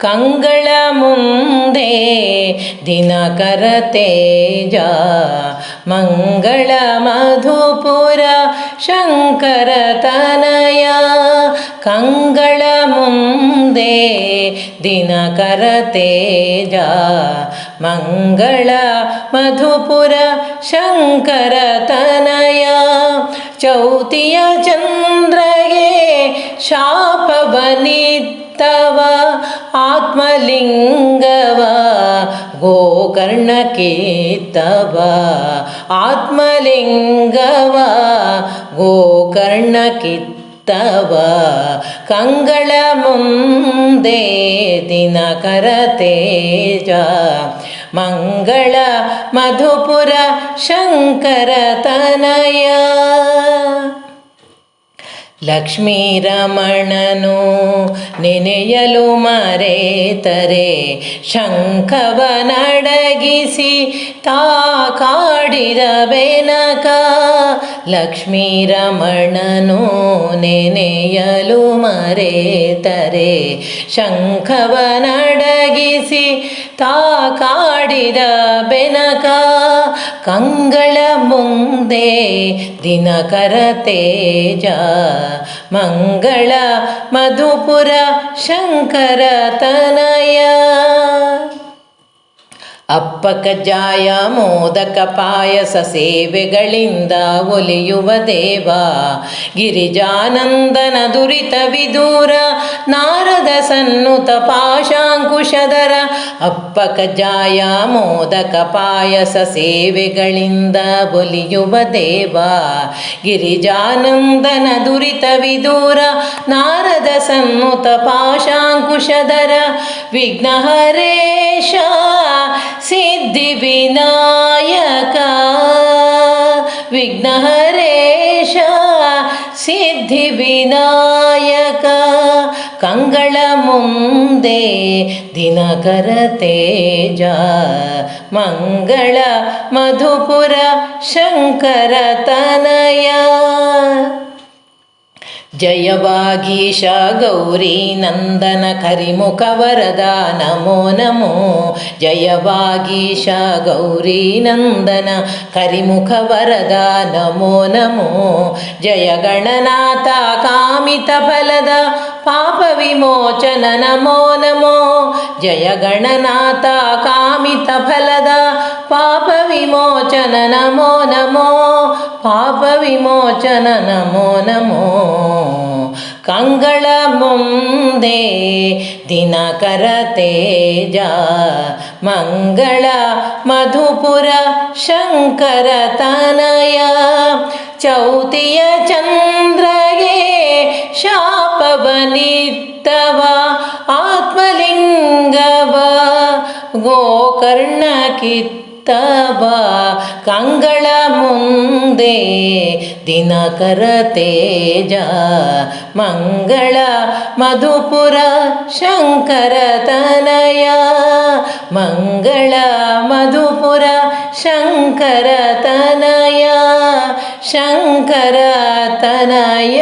ಕಂಗಳ ಮುಂದೆ ದಿನಕರ ತೇಜ, ಮಂಗಳ ಮಧುಪುರ ಶಂಕರ ತನಯ. ಕಂಗಳ ಮುಂದೆ ದಿನಕರ ತೇಜ, ಮಂಗಳ ಮಧುಪುರ ಶಂಕರ ತನಯ. ಚೌತಿಯ ಚಂದ್ರಗೆ ಶಾಪ ಬನಿತ್ತವ ಆತ್ಮಲಿಂಗವ ಗೋಕರ್ಣಕೇತವ. ಆತ್ಮಲಿಂಗವ ಗೋಕರ್ಣ ಕಿತ್ತವ ಕಂಗಳ ಮುಂದೆ ದಿನ ಕರತೇಜ ಮಂಗಳ ಮಧುಪುರ ಶಂಕರ ತನಯ. ಲಕ್ಷ್ಮೀರಮಣನು ನೆನೆಯಲು ಮರೆತರೆ ಶಂಖವನಡಗಿಸಿ ತಾ ಕಾಡಿದ ಬೆನಕ ಲಕ್ಷ್ಮೀರಮಣನು ನೆನೆಯಲು ಮರೆತರೆ ಶಂಖವ ನಡಗಿಸಿ ತಾ ಕಾಡಿದ ಬೆನಕ ಕಂಗಳ ಮುಂದೆ ದಿನಕರ ತೇಜ ಮಂಗಳ ಮಧುಪುರ ಶಂಕರ ತನಯ ಅಪ್ಪಕ ಜಾಯ ಮೋದಕ ಪಾಯಸ ಸೇವೆಗಳಿಂದ ಒಲಿಯುವ ದೇವ. ಗಿರಿಜಾನಂದನ ದುರಿತ ವಿದೂರ, ನಾರದ ಸನ್ನುತ ಪಾಶಾಂಕುಶದರ ಅಪ್ಪಕ ಜಾಯ ಮೋದಕ ಪಾಯಸ ಸೇವೆಗಳಿಂದ ಒಲಿಯುವ ದೇವ. ಗಿರಿಜಾನಂದನ ದುರಿತ ವಿದೂರ, ನಾರದ ಸನ್ನುತ ಪಾಶಾಂಕುಶದರ ವಿಘ್ನಹರೇಶ ಸಿದ್ಧಿ ವಿನಾಯಕ ವಿಘ್ನಹರೇಶ ಸಿದ್ಧಿ ವಿನಾಯಕ ಕಂಗಳ ಮುಂದೆ ದಿನಕರ ತೇಜ ಮಂಗಳ ಮಧುಪುರ ಶಂಕರ ತನಯ जय वागीशा गौरीनन्दन करिमुखवरदा नमो नमो जय वागीशा गौरीनन्दन करिमुखवरदा नमो नमो जय गणनाथा कामितफलद पापविमोचन नमो नमो जय गणनाथा कामितफलद पापविमोचन नमो नमो पापविमोचन नमो नमो ಕಂಗಳ ಮುಂದೆ ದಿನಕರ ತೇಜ ಮಂಗಳ ಮಧುಪುರ ಶಂಕರ ತನಯ ಚೌತಿಯ ಚಂದ್ರಗೆ ಶಾಪವನಿತ್ತವ ಆತ್ಮಲಿಂಗವ ಗೋಕರ್ಣ ಕಿತ್ತವ ಕಂಗಳ ಮುಂದೆ ದಿನಕರ ತೇಜ ಮಂಗಳ ಮಧುಪುರ ಶಂಕರ ತನಯ ಮಂಗಳ ಮಧುಪುರ ಶಂಕರ ತನಯ ಶಂಕರ ತನಯ